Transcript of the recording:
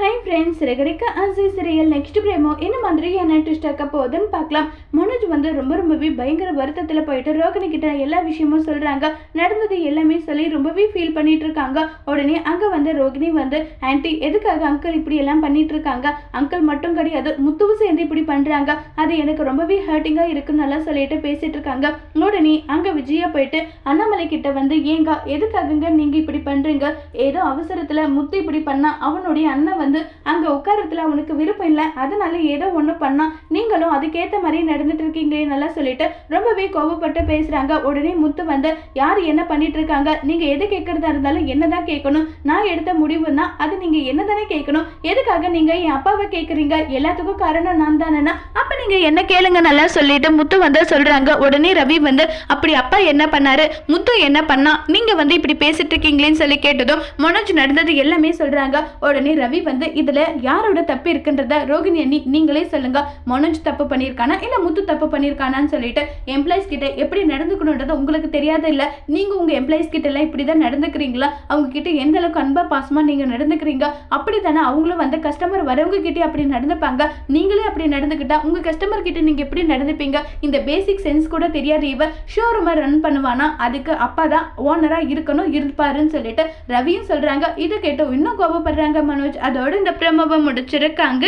Hi friends ரெகடிக்க அசி சிறையல் next பிரேமோ என்ன மாதிரியான ட்விஸ்ட் ஆக்க போகுதுன்னு பார்க்கலாம். மனோஜ் வந்து ரொம்ப ரொம்பவே பயங்கர வருத்தத்தில் போயிட்டு ரோகிணி கிட்ட எல்லா விஷயமும் சொல்கிறாங்க நடந்தது எல்லாமே சொல்லி ரொம்பவே ஃபீல் பண்ணிட்டு இருக்காங்க. உடனே அங்கே வந்து ரோகிணி வந்து ஆன்டி எதுக்காக அங்கிள் இப்படி எல்லாம் பண்ணிட்டு இருக்காங்க? அங்கிள் மட்டும் கிடையாது முத்துவும் சேர்ந்து இப்படி பண்ணுறாங்க அது எனக்கு ரொம்பவே ஹர்ட்டிங்காக இருக்குன்னு நல்லா சொல்லிட்டு பேசிட்டு இருக்காங்க. உடனே அங்கே விஜயா போயிட்டு அண்ணாமலை கிட்ட வந்து ஏங்க எதுக்காகங்க நீங்கள் இப்படி பண்ணுறீங்க ஏதோ அவசரத்தில் முத்து இப்படி பண்ணால் அவனுடைய அண்ணன் வந்து வந்து அங்கே உட்காரத்துல அவனுக்கு விருப்பம் இல்லை. அதனால ஏதோ ஒன்று பண்ணா நீங்களும் அதுக்கேற்ற மாதிரி நடந்துட்டு இருக்கீங்களே நல்லா சொல்லிட்டு ரொம்பவே கோபப்பட்டு பேசுகிறாங்க உடனே முத்து வந்து யார் என்ன பண்ணிட்டு இருக்காங்க? நீங்கள் எது கேட்குறதா இருந்தாலும் என்னதான் கேட்கணும். நான் எடுத்த முடிவுன்னா அது நீங்கள் என்ன தானே கேட்கணும். எதுக்காக நீங்கள் என் அப்பாவை கேட்குறீங்க எல்லாத்துக்கும் காரணம் நான் தானேன்னா அப்போ நீங்கள் என்ன கேளுங்க நல்லா சொல்லிட்டு முத்து வந்து சொல்கிறாங்க உடனே ரவி வந்து அப்படி அப்பா என்ன பண்ணாரு? முத்து என்ன பண்ணா? நீங்கள் வந்து இப்படி பேசிட்டு இருக்கீங்களேன்னு சொல்லி கேட்டதும் மனோஜ் நடந்தது எல்லாமே சொல்கிறாங்க உடனே ரவி வந்து இதுல யாரோட தப்பு இருக்குன்றத ரோகிணி அண்ணி நீங்களே சொல்லுங்க. மனோஜ் தப்பு பண்ணியிருக்கானா? இல்ல முத்து தப்பு பண்ணியிருக்கானான்னு சொல்லிட்டு எம்ப்ளாயிஸ் கிட்ட எப்படி நடந்துக்கணுன்றது உங்களுக்கு தெரியாத இல்ல? நீங்க உங்க எம்ப்ளாயிஸ் கிட்ட எல்லாம் இப்படிதான் நடந்துக்கிறீங்களா? அவங்க கிட்ட எந்த அளவுக்கு அன்பா பாசமா நீங்க நடந்துக்கிறீங்க? அப்படித்தானே அவங்களும் வந்து கஸ்டமர் வரவங்க கிட்டே அப்படி நடந்துப்பாங்க. நீங்களே அப்படி நடந்துக்கிட்டா உங்க கஸ்டமர் கிட்ட நீங்க எப்படி நடந்துப்பீங்க? இந்த பேசிக் சென்ஸ் கூட தெரியாத. இவ ஷோரூமை ரன் பண்ணுவானா? அதுக்கு அப்பா தான் ஓனரா இருக்கணும் இருப்பாருன்னு சொல்லிட்டு ரவியும் சொல்றாங்க. இதை கேட்டு இன்னும் கோபப்படுறாங்க மனோஜ். அது அதோட இந்த பிரமவை முடிச்சிருக்காங்க.